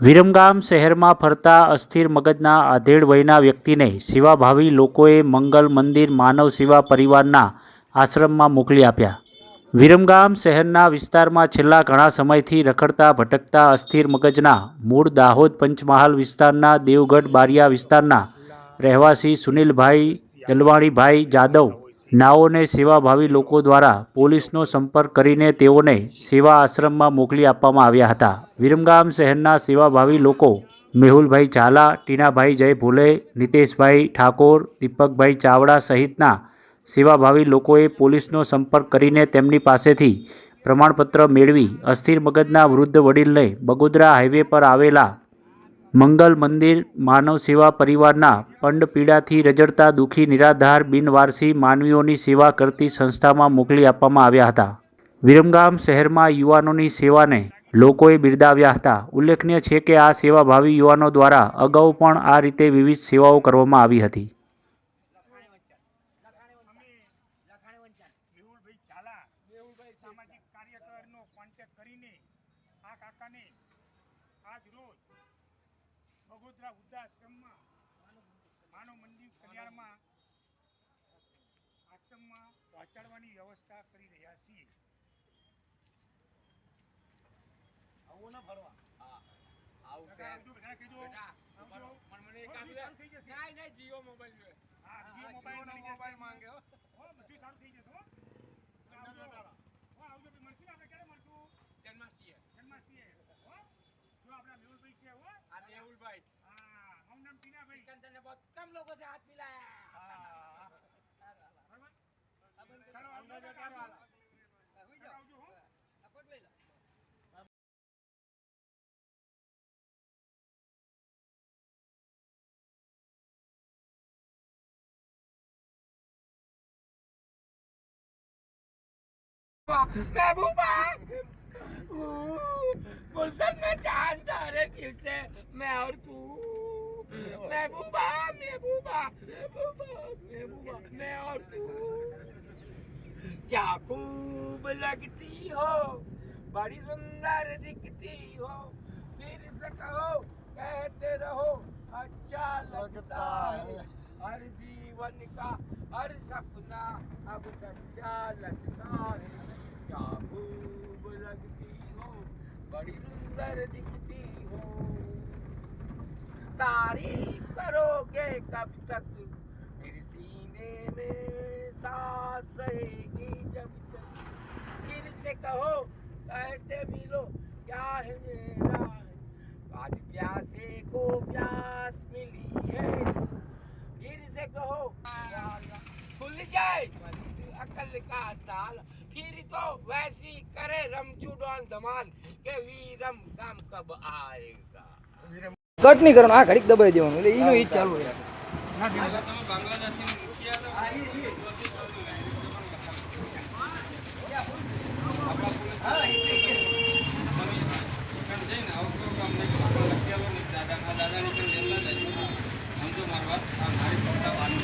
વિરમગામ શહેરમાં ફરતા અસ્થિર મગજના આધેડ વયના વ્યક્તિને સેવાભાવી લોકોએ મંગલ મંદિર માનવ સેવા પરિવારના આશ્રમમાં મોકલી આપ્યા. વિરમગામ શહેરના વિસ્તારમાં છેલ્લા ઘણા સમયથી રખડતા, ભટકતા અસ્થિર મગજના મૂળ દાહોદ પંચમહાલ વિસ્તારના દેવગઢ બારિયા વિસ્તારના રહેવાસી સુનિલભાઈ દલવાણીભાઈ જાદવ નાઓને સેવાભાવી લોકો દ્વારા પોલીસનો સંપર્ક કરીને તેઓને સેવા આશ્રમમાં મોકલી આપવામાં આવ્યા હતા. વિરમગામ શહેરના સેવાભાવી લોકો મેહુલભાઈ ઝાલા, ટીનાભાઈ જય ભોલે નિતેશભાઈ ઠાકોર, દીપકભાઈ ચાવડા સહિતના સેવાભાવી લોકોએ પોલીસનો સંપર્ક કરીને તેમની પાસેથી પ્રમાણપત્ર મેળવી અસ્થિર મગજના વૃદ્ધ વડીલને બગોદરા હાઈવે પર આવેલા મંગલ મંદિર, માનવ સેવા પરિવારના પંડ પીડાથી રજડતા દુઃખી નિરાધાર બિનવારસી માનવીઓની સેવા કરતી સંસ્થામાં મોકલી આપવામાં આવ્યા હતા. વિરમગામ શહેરમાં યુવાનોની સેવાને લોકોએ બિરદાવ્યા હતા. ઉલ્લેખનીય છે કે આ સેવાભાવી યુવાનો દ્વારા અગાઉ પણ આ રીતે વિવિધ સેવાઓ કરવામાં આવી હતી. કરીને આ કાકાને બગોદરા વૃદ્ધાશ્રમમાં માનવ મંદિર કલ્યાણમાં આશ્રમમાં પહોંચાડવાની વ્યવસ્થા કરી રહ્યા છીએ આવજો. મને એક આપી દે. નહીં, નહીં, જીઓ મોબાઈલ જોઈએ. હા, જીઓ મોબાઈલ. હો, બધું સારું થઈ જશે, હો. આવજો. હો, આવજો, ભાઈ, મળશું ને આપણે ક્યારે મળશું? જન્માષ્ટમીએ. જન્માષ્ટમીએ. હો? જો આપણા મેહુલભાઈ છે, હો. राहुलभाई हाँ हम नाम पीना भाई कंचन ने बहुत कम लोगों से हाथ मिलाया हाँ चलो गुलशन में चाँद तारे खिलते मैं और तू। महबूबा महबूबा महबूबा महबूबा मैं और तू क्या खूब लगती हो? बड़ी सुंदर दिखती हो फिर से कहो कहते रहो अच्छा लगता है। हर जीवन का हर सपना अब सच्चा लगता है। क्या खूब लगती हो बड़ी सुंदर दिखती हो तारीफ करोगे कब तक फिर सीने में सांस रहेगी जब तक फिर से कहो कहते मिलो क्या है मेरा आज प्यासे को प्यास मिली है फिर से कहो खुल जाए अकल का ताल ફીરી તો વૈસી કરે રમજુ ડોન ધમાલ કે વીરમ કામ કબ આયેગા કટ નહીં કરવાનો આ ઘડીક દબાઈ દેવાનું એટલે એનું ઈ ચાલુ છે દાદાની પણ જેલના જાય આમ તો મારવા મારી પગલા વાનું